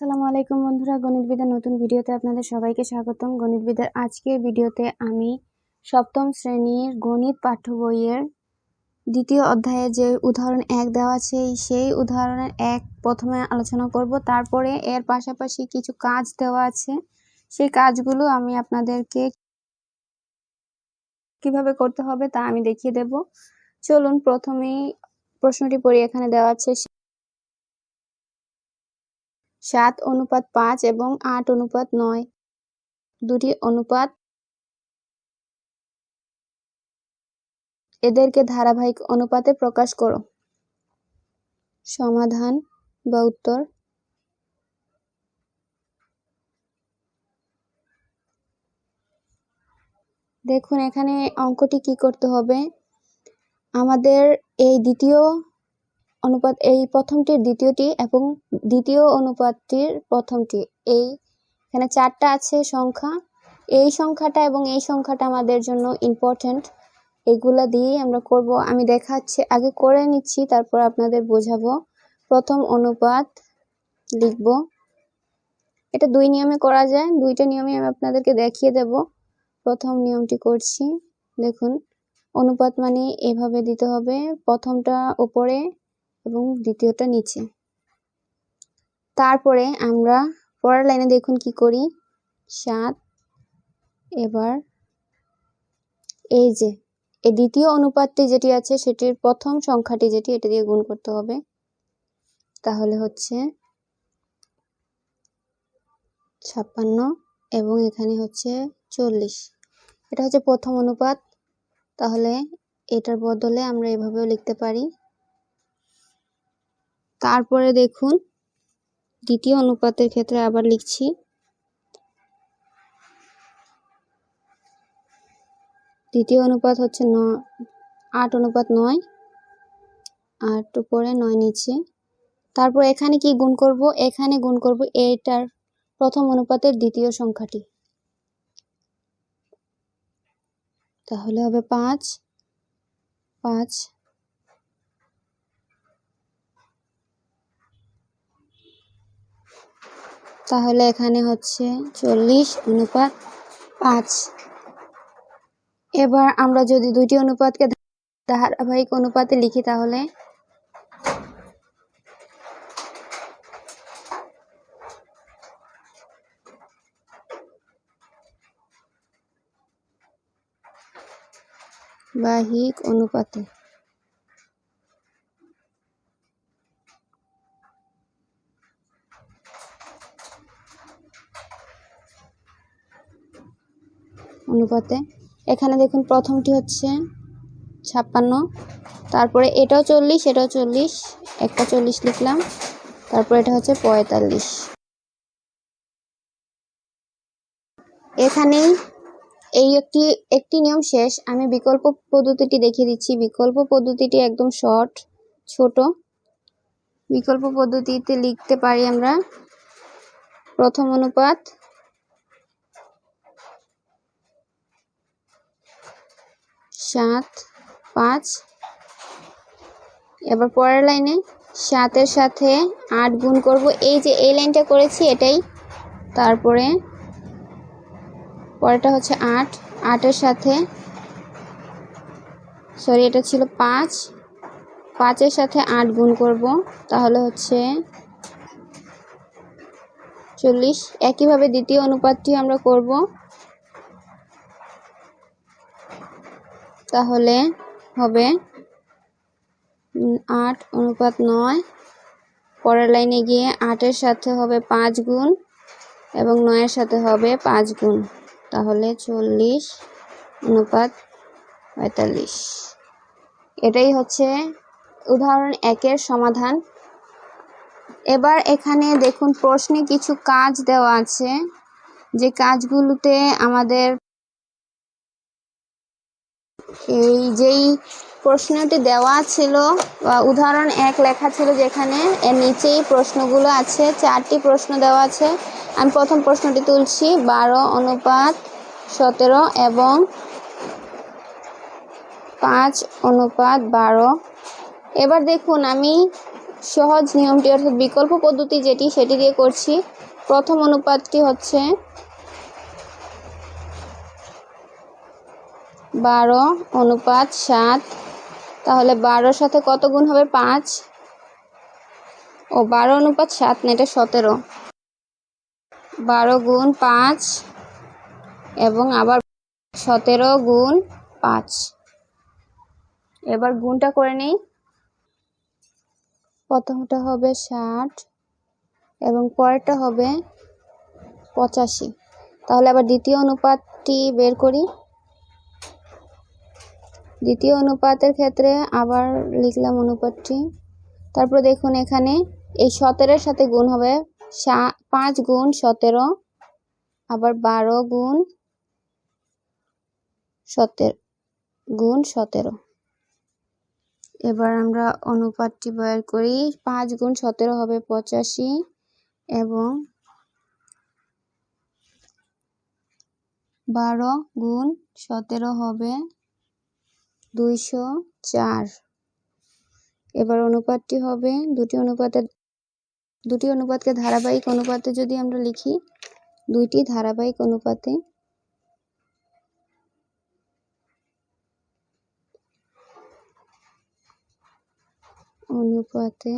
আসসালামু আলাইকুম বন্ধুরা, গণিতবিদের নতুন ভিডিওতে আপনাদের সবাইকে স্বাগতম। গণিতবিদের আজকের ভিডিওতে আমি সপ্তম শ্রেণির গণিত পাঠ্য বইয়ের দ্বিতীয় অধ্যায়ে যে উদাহরণ এক দেওয়া আছে, সেই উদাহরণের এক প্রথমে আলোচনা করব। তারপরে এর পাশাপাশি কিছু কাজ দেওয়া আছে। সেই কাজগুলো আমি আপনাদেরকে কীভাবে করতে হবে তা আমি দেখিয়ে দেব। চলুন, প্রথমেই প্রশ্নটি পড়ি, এখানে দেওয়া আছে সাত অনুপাত পাঁচ এবং আট অনুপাত নয়। দুটি অনুপাত এদেরকে ধারাবাহিক অনুপাতে প্রকাশ করো। সমাধান বা উত্তর? দেখুন, এখানে অঙ্কটি কি করতে হবে? আমাদের এই দ্বিতীয় অনুপাত এই প্রথমটির দ্বিতীয়টি এবং দ্বিতীয় অনুপাতটির প্রথমটি। এই, এখানে চারটা আছে সংখ্যা। এই সংখ্যাটা এবং এই সংখ্যাটা আমাদের জন্য ইম্পর্ট্যান্ট এগুলা দিয়েই আমরা করব। আমি দেখাচ্ছি, আগে করে নিচ্ছি, তারপর আপনাদের বোঝাবো। প্রথম অনুপাত লিখব। এটা দুই নিয়মে করা যায়। দুইটা নিয়মে আমি আপনাদেরকে দেখিয়ে দেব। প্রথম নিয়মটি করছি। দেখুন, অনুপাত মানে এভাবে দিতে হবে। প্রথমটা উপরে এবং দ্বিতীয়টা নিচে। তারপরে আমরা পরের লাইনে দেখুন কি করি। সাত, এবার এই যে, এই দ্বিতীয় অনুপাতটি যেটি আছে সেটির প্রথম সংখ্যাটি যেটি, এটা দিয়ে গুণ করতে হবে। তাহলে হচ্ছে ছাপ্পান্ন এবং এখানে হচ্ছে চল্লিশ। এটা হচ্ছে প্রথম অনুপাত। তাহলে এটার বদলে আমরা এভাবেও লিখতে পারি। তারপরে দেখুন, দ্বিতীয় অনুপাতের ক্ষেত্রে আবার লিখছি। দ্বিতীয় অনুপাত হচ্ছে ন, আট অনুপাত নয়, আট উপরে নয় নিচে। তারপর এখানে কি গুণ করব? এখানে গুণ করব এইটার প্রথম অনুপাতের দ্বিতীয় সংখ্যাটি। তাহলে হবে পাঁচ পাঁচ তাহলে এখানে হচ্ছে চল্লিশ অনুপাত পাঁচ। এবার আমরা যদি দুইটি অনুপাতকে ধারাবাহিক অনুপাতে লিখি তাহলে বাহিক অনুপাতে। অনুপাতে। এখানে দেখুন প্রথমটি হচ্ছে ছাপ্পান্ন, তারপরে এটাও চল্লিশ এটাও চল্লিশ, একটা চল্লিশ লিখলাম, তারপর এটা হচ্ছে পঁয়তাল্লিশ। এখানেই এই একটি একটি নিয়ম শেষ, আমি বিকল্প পদ্ধতিটি দেখিয়ে দিচ্ছি। বিকল্প পদ্ধতিটি একদম শর্ট, ছোট। বিকল্প পদ্ধতিতে লিখতে পারি আমরা প্রথম অনুপাত সাত, পাঁচ। এবার পরের লাইনে সাতের সাথে আট গুণ করব। এই যে এই লাইনটা করেছি এটাই। তারপরে পরেরটা হচ্ছে আট। আটের সাথে সরি, এটা ছিল পাঁচ। পাঁচের সাথে আট গুণ করব। তাহলে হচ্ছে চল্লিশ। একইভাবে দ্বিতীয় অনুপাতটি আমরা করব। তাহলে হবে আট অনুপাত নয়। পরের লাইনে গিয়ে আটের সাথে হবে পাঁচ গুণ এবং নয়ের সাথে হবে পাঁচ গুণ। তাহলে চল্লিশ অনুপাত পঁয়তাল্লিশ। এটাই হচ্ছে উদাহরণ একের সমাধান। এবার এখানে দেখুন প্রশ্নে কিছু কাজ দেওয়া আছে। যে কাজগুলোতে আমাদের এই যেই প্রশ্নটি দেওয়া ছিল উদাহরণ এক লেখা ছিল যেখানে এর নিচেই প্রশ্নগুলো আছে, চারটি প্রশ্ন দেওয়া আছে। আমি প্রথম প্রশ্নটি তুলছি, বারো, অনুপাত সতেরো এবং পাঁচ, অনুপাত বারো। এবার দেখুন, আমি সহজ নিয়মটি অর্থাৎ বিকল্প পদ্ধতি যেটি সেটি দিয়ে করছি। প্রথম অনুপাতটি হচ্ছে বারো অনুপাত সাত। তাহলে বারোর সাথে কত গুণ হবে? পাঁচ। ও, বারো অনুপাত সাত এটা সতেরো। বারো গুণ পাঁচ এবং আবার সতেরো গুণ পাঁচ। এবার গুণটা করে নেই। প্রথমটা হবে ষাট এবং পরেরটা হবে পঁচাশি। তাহলে আবার দ্বিতীয় অনুপাতটি বের করি। দ্বিতীয় অনুপাতের ক্ষেত্রে আবার লিখলাম অনুপাতটি। তারপর দেখুন এখানে এই সতেরোর সাথে গুণ হবে পাঁচ গুণ সতেরো, আবার বারো গুণ সতেরো গুণ সতেরো। এবার আমরা অনুপাতটি বের করি, পাঁচ গুণ সতেরো হবে পঁচাশি এবং বারো গুণ সতেরো হবে দুইশো চার। এবার অনুপাতটি হবে দুটি অনুপাতের, দুটি অনুপাতকে ধারাবাহিক অনুপাতে যদি আমরা লিখি, দুইটি ধারাবাহিক অনুপাতে অনুপাতে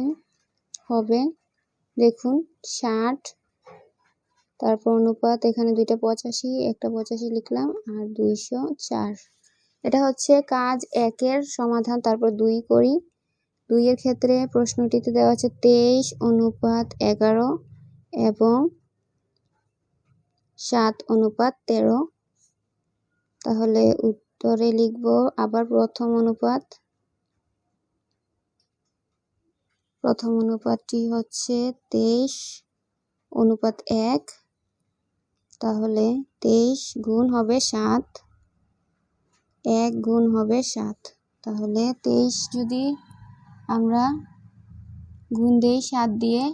হবে, দেখুন, ষাট। তারপর অনুপাত এখানে দুইটা পঁচাশি, একটা পঁচাশি লিখলাম, আর দুইশো চার। এটা হচ্ছে কাজ একের সমাধান, তারপর দুই করি। দুইয়ের ক্ষেত্রে প্রশ্নটিতে দেওয়া আছে তেইশ অনুপাত এগারো এবং সাত অনুপাত তেরো। তাহলে উত্তরে লিখব আবার প্রথম অনুপাত। প্রথম অনুপাতটি হচ্ছে তেইশ অনুপাত এক। তাহলে তেইশ গুণ হবে সাত। এক গুণ হবে সাত। তাহলে তেইশ যদি আমরা গুণ দেই সাত দিয়ে,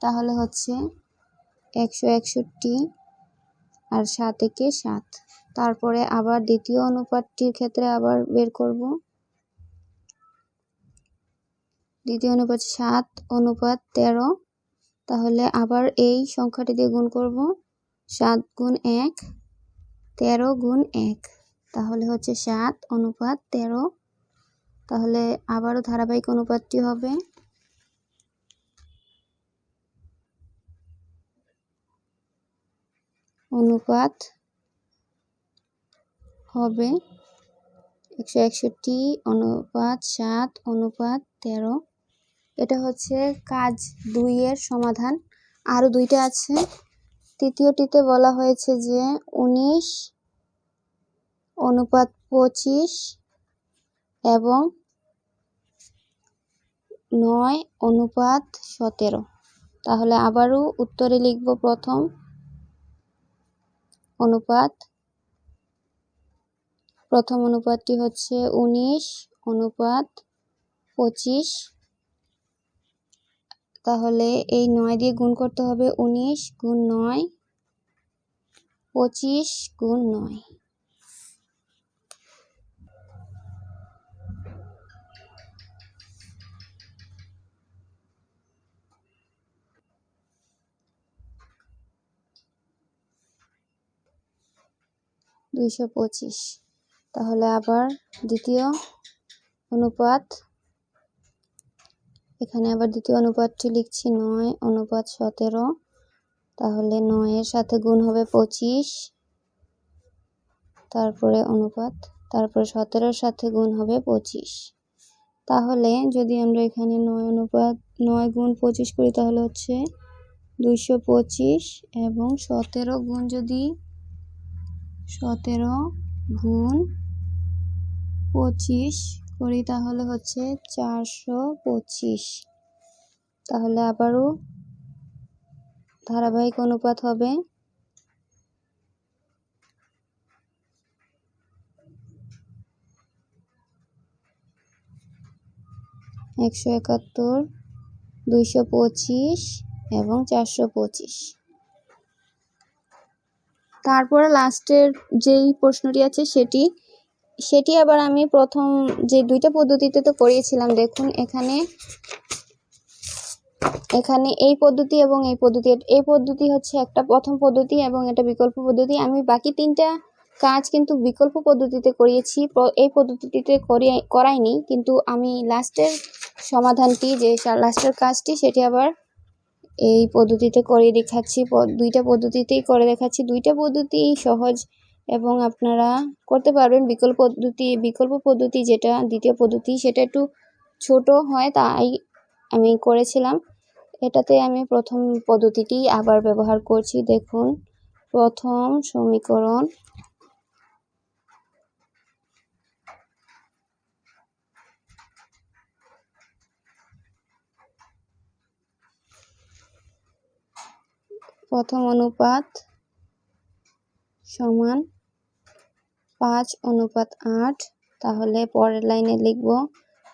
তাহলে হচ্ছে একশো একষট্টি আর সাত একে সাত। তারপরে আবার দ্বিতীয় অনুপাতটির ক্ষেত্রে আবার বের করব। দ্বিতীয় অনুপাত সাত, অনুপাত তেরো। তাহলে আবার এই সংখ্যাটি দিয়ে গুণ করব। সাত গুণ এক, তেরো গুণ এক। তাহলে হচ্ছে সাত অনুপাত তেরো। তাহলে আবারও ধারাবাহিক অনুপাতটি হবে। অনুপাত হবে একশো একষট্টি, অনুপাত সাত, অনুপাত তেরো। এটা হচ্ছে কাজ দুইয়ের সমাধান। আরও দুইটা আছে। তৃতীয়টিতে বলা হয়েছে যে উনিশ অনুপাত পঁচিশ এবং নয় অনুপাত সতেরো। তাহলে আবারও উত্তরে লিখব প্রথম অনুপাত। প্রথম অনুপাতটি হচ্ছে উনিশ, অনুপাত পঁচিশ। তাহলে এই নয় দিয়ে গুণ করতে হবে উনিশ গুণ নয়, পঁচিশ গুণ নয়। দুইশো পঁচিশ। তাহলে আবার দ্বিতীয় অনুপাত, এখানে আবার দ্বিতীয় অনুপাতটি লিখছি নয়, অনুপাত সতেরো। তাহলে নয়ের সাথে গুণ হবে পঁচিশ। তারপরে অনুপাত, তারপরে সতেরোর সাথে গুণ হবে পঁচিশ। তাহলে যদি আমরা এখানে নয় অনুপাত, নয় গুণ পঁচিশ করি তাহলে হচ্ছে দুইশো পঁচিশ এবং সতেরো গুণ যদি সতেরো গুণ পঁচিশ করি তাহলে হচ্ছে চারশো পঁচিশ। তাহলে আবারও ধারাবাহিক অনুপাত হবে একশো একাত্তর, দুইশো পঁচিশ এবং চারশো পঁচিশ। তারপরে লাস্টের যেই প্রশ্নটি আছে সেটি সেটি আবার আমি প্রথম যে দুইটা পদ্ধতিতে তো করিয়েছিলাম, দেখুন এখানে এখানে এই পদ্ধতি এবং এই পদ্ধতি। এই পদ্ধতি হচ্ছে একটা প্রথম পদ্ধতি এবং এটা বিকল্প পদ্ধতি। আমি বাকি তিনটা কাজ কিন্তু বিকল্প পদ্ধতিতে করিয়েছি এই পদ্ধতিতে করিয়ে করাইনি, কিন্তু আমি লাস্টের সমাধানটি, যে লাস্টের কাজটি, সেটি আবার এই পদ্ধতিতে করে দেখাচ্ছি দুইটা পদ্ধতিতেই করে দেখাচ্ছি। দুইটা পদ্ধতি সহজ এবং আপনারা করতে পারবেন। বিকল্প পদ্ধতি বিকল্প পদ্ধতি যেটা, দ্বিতীয় পদ্ধতি সেটা একটু ছোট হয় তাই আমি করেছিলাম। এটাতে আমি প্রথম পদ্ধতিটি আবার ব্যবহার করছি। দেখুন, প্রথম সমীকরণ প্রথম অনুপাত সমান পাঁচ অনুপাত আট। তাহলে পরের লাইনে লিখব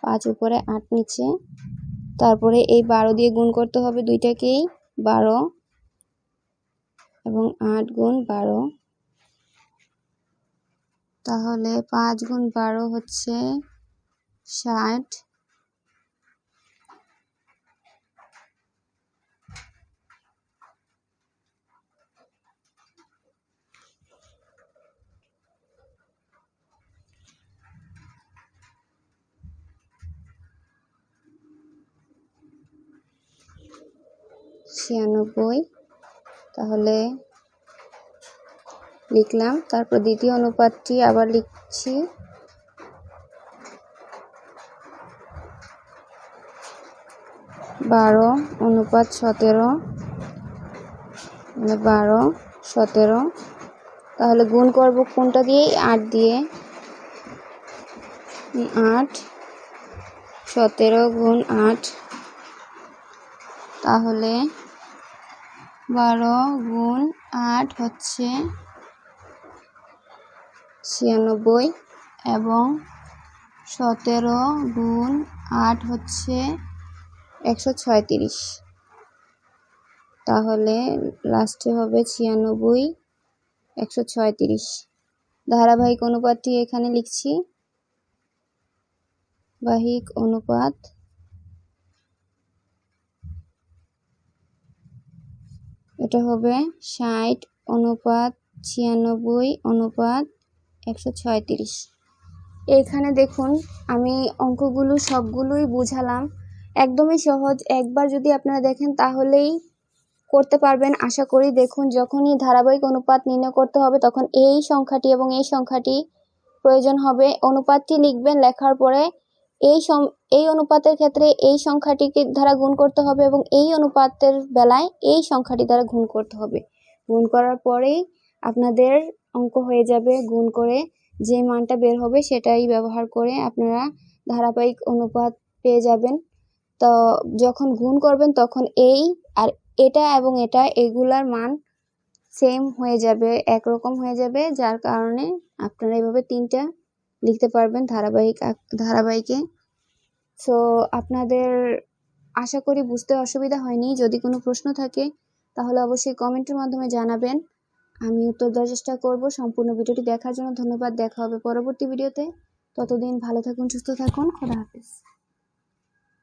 পাঁচ উপরে আট নিচে। তারপরে এই বারো দিয়ে গুণ করতে হবে দুইটাকেই, বারো এবং আট গুণ বারো। তাহলে পাঁচ গুণ বারো হচ্ছে ষাট। ছিয়ানব্বই। তাহলে লিখলাম। তারপর দ্বিতীয় অনুপাতটি আবার লিখছি। বারো অনুপাত সতেরো। মানে বারো সতেরো। তাহলে গুণ করব কোনটা দিয়ে? আট দিয়ে। আট সতেরো গুণ আট। তাহলে বারো গুণ আট হচ্ছে ছিয়ানব্বই এবং সতেরো গুণ আট হচ্ছে একশো ছয়ত্রিশ। তাহলে লাস্টে হবে ছিয়ানব্বই, একশো ছয়ত্রিশ। ধারাবাহিক অনুপাতটি এখানে লিখছি। বাহিক অনুপাত এটা হবে ষাট অনুপাত ছিয়ানব্বই অনুপাত একশো ছয়ত্রিশ। এখানে দেখুন, আমি অঙ্কগুলো সবগুলোই বুঝালাম। একদমই সহজ। একবার যদি আপনারা দেখেন, তাহলেই করতে পারবেন। আশা করি দেখুন, যখনই ধারাবাহিক অনুপাত নির্ণয় করতে হবে, তখন এই সংখ্যাটি এবং এই সংখ্যাটি প্রয়োজন হবে। অনুপাতটি লিখবেন, লেখার পরে এই এই অনুপাতের ক্ষেত্রে এই সংখ্যাটিকে দ্বারা গুণ করতে হবে এবং এই অনুপাতের বেলায় এই সংখ্যাটি দ্বারা গুণ করতে হবে। গুণ করার পরেই আপনাদের অঙ্ক হয়ে যাবে গুণ করে যে মানটা বের হবে সেটাই ব্যবহার করে আপনারা ধারাবাহিক অনুপাত পেয়ে যাবেন। তো যখন গুণ করবেন তখন এই আর এটা এবং এটা এগুলার মান সেম হয়ে যাবে, একরকম হয়ে যাবে, যার কারণে আপনারা এভাবে তিনটা লিখতে পারবেন ধারাবাহিক ধারাবাহিকে। সো আপনাদের আশা করি বুঝতে অসুবিধা হয়নি। যদি কোনো প্রশ্ন থাকে, তাহলে অবশ্যই কমেন্টের মাধ্যমে জানাবেন। আমি উত্তর দেওয়ার চেষ্টা করব। সম্পূর্ণ ভিডিওটি দেখার জন্য ধন্যবাদ। দেখা হবে পরবর্তী ভিডিওতে। ততদিন ভালো থাকুন, সুস্থ থাকুন। খোদা হাফেজ।